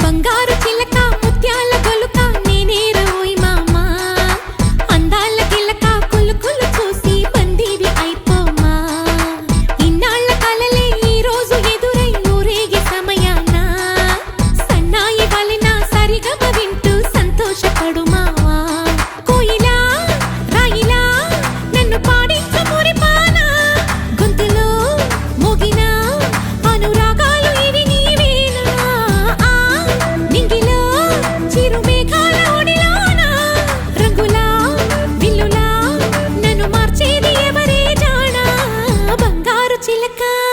బంగారు చిలక ముత్యాల గొలుక నేనే రోయ్ మామా. అందాల కిలక కులుకులు చూసి బందీవి అయిపోమా. ఇన్నాళ్ళ కలలే ఈ రోజు ఎదురై ఊరేగి సమయాన. సన్నాయి వలన సరిగమ వింటూ సంతోషపడు మావా కోయిలా రాయిలా నన్ను పాడించు మురిపానా. గొంతులో మోగిన అనురాగ చిలకా